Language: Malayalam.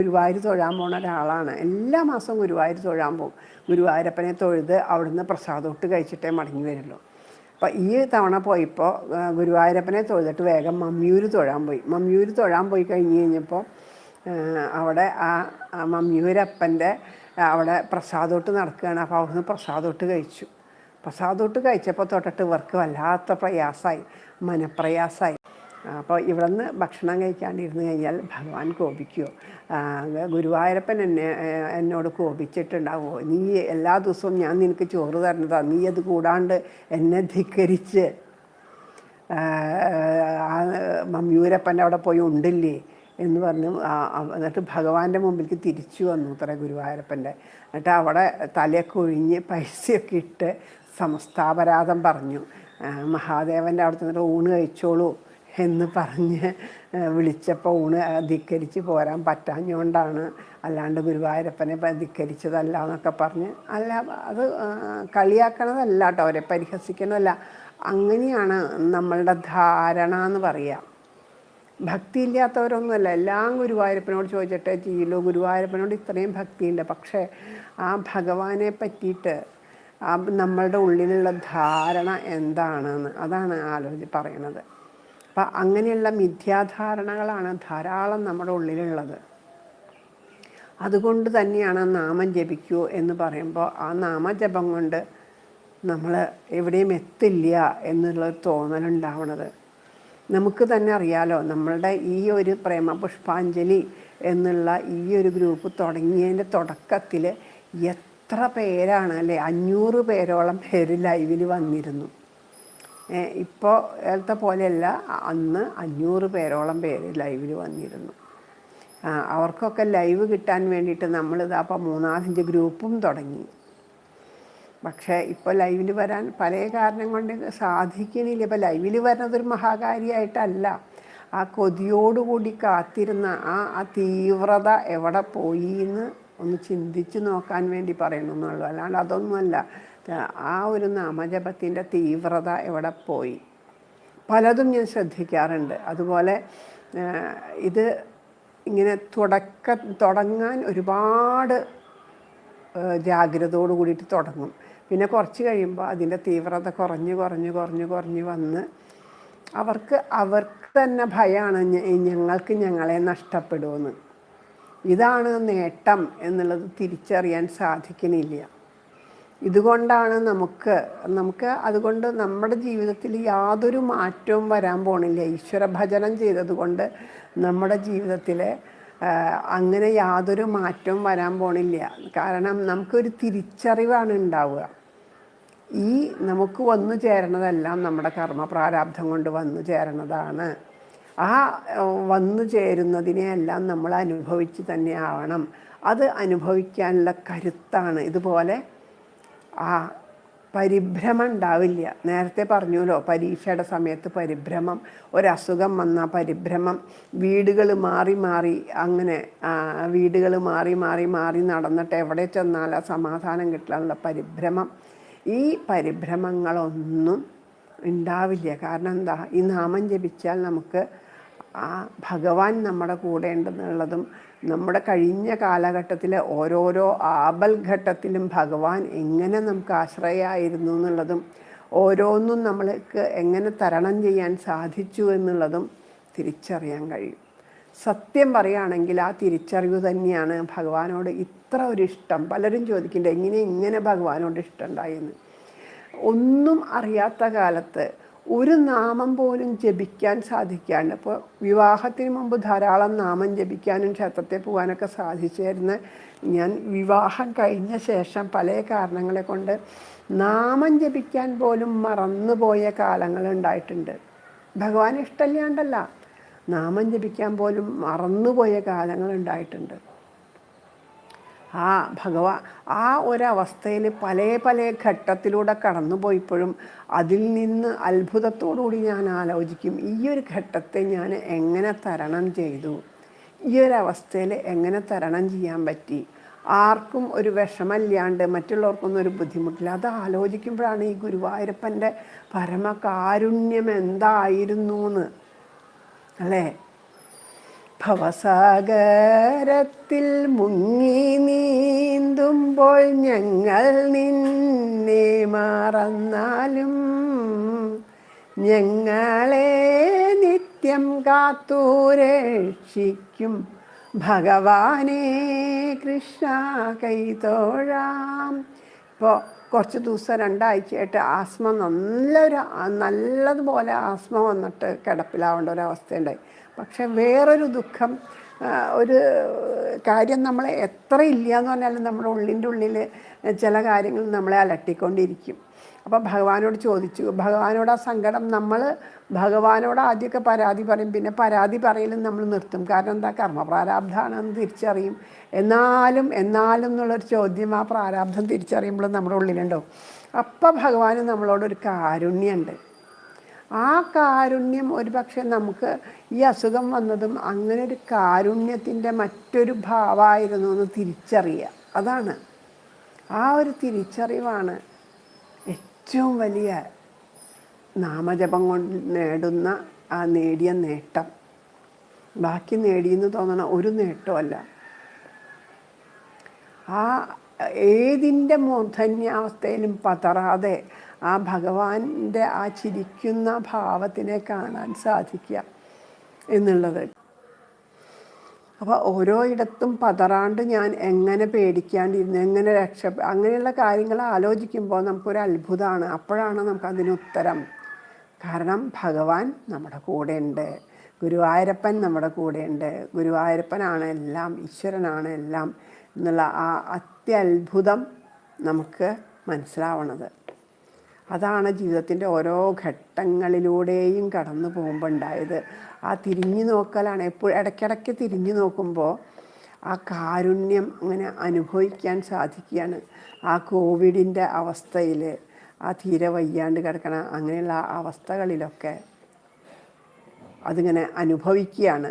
ഗുരുവായൂർ തൊഴാൻ പോണ ഒരാളാണ്. എല്ലാ മാസവും ഗുരുവായൂർ തൊഴാൻ പോകും. ഗുരുവായൂരപ്പനെ തൊഴുത് അവിടുന്ന് പ്രസാദമൊട്ട് കഴിച്ചിട്ടേ മടങ്ങി വരുള്ളൂ. അപ്പോൾ ഈ തവണ പോയപ്പോൾ ഗുരുവായൂരപ്പനെ തൊഴുതിട്ട് വേഗം മമ്മിയൂർ തൊഴാൻ പോയി. മമ്മിയൂർ തൊഴാൻ പോയി കഴിഞ്ഞ് കഴിഞ്ഞപ്പോൾ അവിടെ ആ മമ്മിയൂരപ്പന്റെ അവിടെ പ്രസാദോട്ട് നടക്കുകയാണ് അപ്പോൾ അവിടുന്ന് പ്രസാദോട്ട് കഴിച്ചു. പ്രസാദോട്ട് കഴിച്ചപ്പോൾ തൊട്ടിട്ട് ഇവർക്ക് വല്ലാത്ത പ്രയാസമായി മനപ്രയാസമായി അപ്പോൾ ഇവിടുന്ന് ഭക്ഷണം കഴിക്കാണ്ടിരുന്ന് കഴിഞ്ഞാൽ ഭഗവാൻ കോപിക്കുമോ ഗുരുവായൂരപ്പൻ എന്നെ എന്നോട് കോപിച്ചിട്ടുണ്ടാവുമോ നീ എല്ലാ ദിവസവും ഞാൻ നിനക്ക് ചോറ് തരണതാ. നീ അത് കൂടാണ്ട് എന്നെ ധിക്കരിച്ച് മമ്മിയൂരപ്പന്റെ അവിടെ പോയി ഉണ്ടില്ലേ എന്ന് പറഞ്ഞു എന്നിട്ട് ഭഗവാന്റെ മുമ്പിലേക്ക് തിരിച്ചു വന്നു അത്ര ഗുരുവായൂരപ്പന്റെ. എന്നിട്ട് അവിടെ തലയൊക്കെ ഒഴിഞ്ഞ് പൈസയൊക്കെ ഇട്ട് സമസ്താപരാധം പറഞ്ഞു. മഹാദേവന്റെ അവിടെ ഊണ് കഴിച്ചോളൂ. എന്ന് പറഞ്ഞ് വിളിച്ചപ്പോൾ ഊണ് ധിക്കരിച്ച് പോരാൻ പറ്റാഞ്ഞുകൊണ്ടാണ് അല്ലാണ്ട് ഗുരുവായൂരപ്പനെ ധിക്കരിച്ചതല്ല എന്നൊക്കെ പറഞ്ഞ്. അല്ല അത് കളിയാക്കണതല്ല കേട്ടോ അവരെ പരിഹസിക്കണമല്ല അങ്ങനെയാണ് നമ്മളുടെ ധാരണ എന്ന് പറയുക ഭക്തി ഇല്ലാത്തവരൊന്നുമല്ല എല്ലാം ഗുരുവായൂരപ്പനോട് ചോദിച്ചിട്ടേ ചെയ്യുള്ളൂ ഗുരുവായൂരപ്പനോട് ഇത്രയും ഭക്തിയുണ്ട്. പക്ഷേ ആ ഭഗവാനെ പറ്റിയിട്ട് ആ നമ്മളുടെ ഉള്ളിലുള്ള ധാരണ എന്താണെന്ന് അതാണ് ആലോചി പറയണത്. അപ്പം അങ്ങനെയുള്ള മിഥ്യാധാരണകളാണ് ധാരാളം നമ്മുടെ ഉള്ളിലുള്ളത്. അതുകൊണ്ട് തന്നെയാണ് നാമം ജപിക്കൂ എന്ന് പറയുമ്പോൾ ആ നാമജപം കൊണ്ട് നമ്മൾ എവിടെയും എത്തില്ല എന്നുള്ളൊരു തോന്നലുണ്ടാവണത് നമുക്ക് തന്നെ അറിയാലോ നമ്മളുടെ ഈ ഒരു പ്രേമ പുഷ്പാഞ്ജലി എന്നുള്ള ഈ ഒരു ഗ്രൂപ്പ് തുടങ്ങിയതിന്റെ തുടക്കത്തിൽ എത്ര പേരാണ് അല്ലേ അഞ്ഞൂറ് പേരോളം പേര് ലൈവിൽ വന്നിരുന്നു. ഇപ്പോൾ ഏലത്തെ പോലെയല്ല അന്ന് അഞ്ഞൂറ് പേരോളം പേര് ലൈവിൽ വന്നിരുന്നു. അവർക്കൊക്കെ ലൈവ് കിട്ടാൻ വേണ്ടിയിട്ട് നമ്മളിത് അപ്പോൾ മൂന്നാലഞ്ച് ഗ്രൂപ്പും തുടങ്ങി. പക്ഷേ ഇപ്പോൾ ലൈവിൽ വരാൻ പല കാരണം കൊണ്ട് സാധിക്കണില്ല ഇപ്പോൾ ലൈവിൽ വരുന്നതൊരു മഹാകാരിയായിട്ടല്ല. ആ കൊതിയോടുകൂടി കാത്തിരുന്ന ആ ആ തീവ്രത എവിടെ പോയി എന്ന് ഒന്ന് ചിന്തിച്ച് നോക്കാൻ വേണ്ടി പറയണമെന്നുള്ളൂ അല്ലാണ്ട് അതൊന്നുമല്ല. ആ ഒരു നാമജപത്തിന്റെ തീവ്രത എവിടെ പോയി? പലതും ഞാൻ ശ്രദ്ധിക്കാറുണ്ട്. അതുപോലെ ഇത് ഇങ്ങനെ തുടക്ക തുടങ്ങാൻ ഒരുപാട് ജാഗ്രതയോട് കൂടിയിട്ട് തുടങ്ങും. പിന്നെ കുറച്ച് കഴിയുമ്പോൾ അതിന്റെ തീവ്രത കുറഞ്ഞ് കുറഞ്ഞ് കുറഞ്ഞ് കുറഞ്ഞ് വന്ന് അവർക്ക് അവർക്ക് തന്നെ ഭയമാണ് ഞങ്ങൾക്ക് ഞങ്ങളെ നഷ്ടപ്പെടുമെന്ന്. ഇതാണ് നേട്ടം എന്നുള്ളത് തിരിച്ചറിയാൻ സാധിക്കണില്ല. ഇതുകൊണ്ടാണ് നമുക്ക് നമുക്ക് അതുകൊണ്ട് നമ്മുടെ ജീവിതത്തിൽ യാതൊരു മാറ്റവും വരാൻ പോണില്ല. ഈശ്വര ഭജനം ചെയ്തതുകൊണ്ട് നമ്മുടെ ജീവിതത്തിൽ അങ്ങനെ യാതൊരു മാറ്റവും വരാൻ പോണില്ല. കാരണം നമുക്കൊരു തിരിച്ചറിവാണ് ഉണ്ടാവുക. ഈ നമുക്ക് വന്നു ചേരണതെല്ലാം നമ്മുടെ കർമ്മ പ്രാരാബ്ധം കൊണ്ട് വന്നു ചേരണതാണ്. ആ വന്നു ചേരുന്നതിനെയെല്ലാം നമ്മൾ അനുഭവിച്ച് തന്നെ ആവണം. അത് അനുഭവിക്കാനുള്ള കരുത്താണ്. ഇതുപോലെ ആ പരിഭ്രമം ഉണ്ടാവില്ല. നേരത്തെ പറഞ്ഞല്ലോ പരീക്ഷയുടെ സമയത്ത് പരിഭ്രമം ഒരസുഖം വന്ന പരിഭ്രമം വീടുകൾ മാറി മാറി അങ്ങനെ വീടുകൾ മാറി മാറി മാറി നടന്നിട്ട് എവിടെ ചെന്നാലാ സമാധാനം കിട്ടാനുള്ള പരിഭ്രമം. ഈ പരിഭ്രമങ്ങളൊന്നും ഉണ്ടാവില്ല. കാരണം എന്താ? ഈ നാമം ജപിച്ചാൽ നമുക്ക് ആ ഭഗവാൻ നമ്മുടെ കൂടെ ഉണ്ടെന്നുള്ളതും നമ്മുടെ കഴിഞ്ഞ കാലഘട്ടത്തിലെ ഓരോരോ ആപൽ ഘട്ടത്തിലും ഭഗവാൻ എങ്ങനെ നമുക്ക് ആശ്രയമായിരുന്നു എന്നുള്ളതും ഓരോന്നും നമ്മൾക്ക് എങ്ങനെ തരണം ചെയ്യാൻ സാധിച്ചു എന്നുള്ളതും തിരിച്ചറിയാൻ കഴിയും. സത്യം പറയുകയാണെങ്കിൽ ആ തിരിച്ചറിവ് തന്നെയാണ് ഭഗവാനോട് ഇത്ര ഒരു ഇഷ്ടം. പലരും ചോദിക്കുന്നുണ്ട് എങ്ങനെ ഇങ്ങനെ ഭഗവാനോട് ഇഷ്ടം ഒന്നും അറിയാത്ത കാലത്ത് ഒരു നാമം പോലും ജപിക്കാൻ സാധിക്കാണ്ട് ഇപ്പോൾ വിവാഹത്തിന് മുമ്പ് ധാരാളം നാമം ജപിക്കാനും ക്ഷേത്രത്തിൽ പോകാനൊക്കെ സാധിച്ചായിരുന്നു. ഞാൻ വിവാഹം കഴിഞ്ഞ ശേഷം പല കാരണങ്ങളെ കൊണ്ട് നാമം ജപിക്കാൻ പോലും മറന്നുപോയ കാലങ്ങൾ ഉണ്ടായിട്ടുണ്ട്. ഭഗവാൻ ഇഷ്ടമില്ലാണ്ടല്ല നാമം ജപിക്കാൻ പോലും മറന്നുപോയ കാലങ്ങൾ ഉണ്ടായിട്ടുണ്ട്. ആ ഭഗവാ ആ ഒരവസ്ഥയിൽ പല പല ഘട്ടത്തിലൂടെ കടന്നുപോയപ്പോഴും അതിൽ നിന്ന് അത്ഭുതത്തോടുകൂടി ഞാൻ ആലോചിക്കും ഈ ഒരു ഘട്ടത്തെ ഞാൻ എങ്ങനെ തരണം ചെയ്തു? ഈ ഒരു അവസ്ഥയിൽ എങ്ങനെ തരണം ചെയ്യാൻ പറ്റി? ആർക്കും ഒരു വിഷമമില്ലാണ്ട് മറ്റുള്ളവർക്കൊന്നും ഒരു ബുദ്ധിമുട്ടില്ല. അത് ആലോചിക്കുമ്പോഴാണ് ഈ ഗുരുവായൂരപ്പന്റെ പരമകാരുണ്യം എന്തായിരുന്നു എന്ന്. അല്ലേ? ഭവസാഗരത്തിൽ മുങ്ങി നീന്തുമ്പോൾ ഞങ്ങൾ നിന്നെ മറന്നാലും ഞങ്ങളെ നിത്യം കാത്തു രക്ഷിക്കും. ഭഗവാനേ കൃഷ്ണ കൈതോഴാം ഇപ്പോൾ കുറച്ച് ദിവസം രണ്ടാഴ്ചയായിട്ട് ആസ്മ നല്ലൊരു നല്ലതുപോലെ ആസ്മ വന്നിട്ട് കിടപ്പിലാവേണ്ട ഒരവസ്ഥയുണ്ടായി പക്ഷെ വേറൊരു ദുഃഖം ഒരു കാര്യം നമ്മളെ എത്ര ഇല്ല എന്ന് പറഞ്ഞാലും നമ്മുടെ ഉള്ളിന്റെ ഉള്ളിൽ ചില കാര്യങ്ങൾ നമ്മളെ അലട്ടിക്കൊണ്ടിരിക്കും. അപ്പോൾ ഭഗവാനോട് ചോദിച്ചു ഭഗവാനോട് ആ സങ്കടം നമ്മൾ ഭഗവാനോട് ആദ്യമൊക്കെ പരാതി പറയും പിന്നെ പരാതി പറയലും നമ്മൾ നിർത്തും. കാരണം എന്താ? കർമ്മ പ്രാരാബ്ധമാണെന്ന് തിരിച്ചറിയും. എന്നാലും എന്നാലും എന്നുള്ളൊരു ചോദ്യം ആ പ്രാരാബ്ധം തിരിച്ചറിയുമ്പോൾ നമ്മുടെ ഉള്ളിലുണ്ടോ? അപ്പം ഭഗവാന് നമ്മളോടൊരു കാരുണ്യമുണ്ട് ആ കാരുണ്യം ഒരു പക്ഷേ നമുക്ക് ഈ അസുഖം വന്നതും അങ്ങനെ ഒരു കാരുണ്യത്തിന്റെ മറ്റൊരു ഭാവമായിരുന്നു എന്ന് തിരിച്ചറിയുക. അതാണ്. ആ ഒരു തിരിച്ചറിവാണ് ഏറ്റവും വലിയ നാമജപം കൊണ്ട് നേടുന്ന ആ നേടിയ നേട്ടം. ബാക്കി നേടിയെന്ന് തോന്നണ ഒരു നേട്ടമല്ല ആ ഏതിന്റെ മൂർധന്യാവസ്ഥയിലും പതറാതെ ആ ഭഗവാന്റെ ആ ചിരിക്കുന്ന ഭാവത്തിനെ കാണാൻ സാധിക്കുക എന്നുള്ളത്. അപ്പോൾ ഓരോ ഇടത്തും പതറാണ്ട് ഞാൻ എങ്ങനെ പേടിക്കാണ്ടിരുന്നു എങ്ങനെ രക്ഷ അങ്ങനെയുള്ള കാര്യങ്ങൾ ആലോചിക്കുമ്പോൾ നമുക്കൊരു അത്ഭുതമാണ് അപ്പോഴാണ് നമുക്ക് അതിന് ഉത്തരം. കാരണം ഭഗവാൻ നമ്മുടെ കൂടെയുണ്ട്. ഗുരുവായൂരപ്പൻ നമ്മുടെ കൂടെയുണ്ട്. ഗുരുവായൂരപ്പനാണ് എല്ലാം ഈശ്വരനാണ് എല്ലാം എന്നുള്ള ആ അത്യത്ഭുതം നമുക്ക് മനസ്സിലാവണത്. അതാണ് ജീവിതത്തിന്റെ ഓരോ ഘട്ടങ്ങളിലൂടെയും കടന്നു പോകുമ്പോൾ ഉണ്ടായത് ആ തിരിഞ്ഞു നോക്കലാണ് എപ്പോഴും ഇടയ്ക്കിടയ്ക്ക് തിരിഞ്ഞു നോക്കുമ്പോൾ ആ കാരുണ്യം അങ്ങനെ അനുഭവിക്കാൻ സാധിക്കുകയാണ്. ആ കോവിഡിന്റെ അവസ്ഥയിൽ ആ തീരെ വയ്യാണ്ട് കിടക്കണ അങ്ങനെയുള്ള അവസ്ഥകളിലൊക്കെ അതിങ്ങനെ അനുഭവിക്കുകയാണ്.